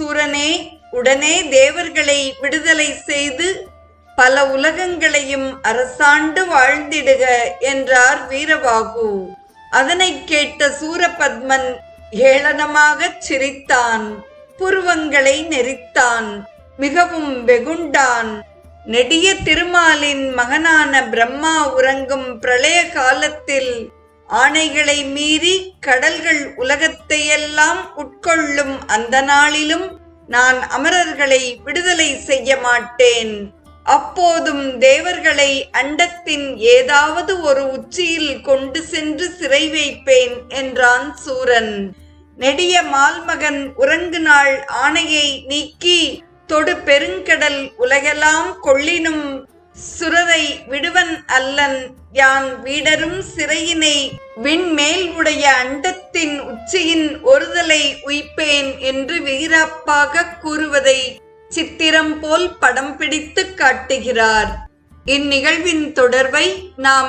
சூரனே உடனே தேவர்களை விடுதலை செய்து பல உலகங்களையும் அரசாண்டு வாழ்ந்திடுக என்றார் வீரபாகு. அதனைக் கேட்ட சூரபத்மன் ஏளனமாகச் சிரித்தான் புருவங்களை நெரித்தான் மிகவும் வெகுண்டான். நெடிய திருமாலின் மகனான பிரம்மா உறங்கும் பிரளய காலத்தில் ஆணைகளை மீறி கடல்கள் உலகத்தையெல்லாம் உட்கொள்ளும் அந்த நாளிலும் நான் அமரர்களை விடுதலை செய்ய மாட்டேன். அப்போதும் தேவர்களை அண்டத்தின் ஏதாவது ஒரு உச்சியில் கொண்டு சென்று சிறை வைப்பேன் என்றான் சூரன். நெடிய மால்மகன் உறங்கு நாள் ஆணையை நீக்கி தொடு பெருங்கடல் உலகெல்லாம் கொள்ளினும் சுரரை விடுவன் அல்லன் யான் வீடரும் சிறையினை விண்மேல் உடைய அண்டத்தின் உச்சியின் ஒருதலை உய்ப்பேன் என்று வீராப்பாக கூறுவதை சித்திரம் போல் படம் பிடித்து காட்டுகிறார். இந்நிகழ்வின் தொடர்பை நாம்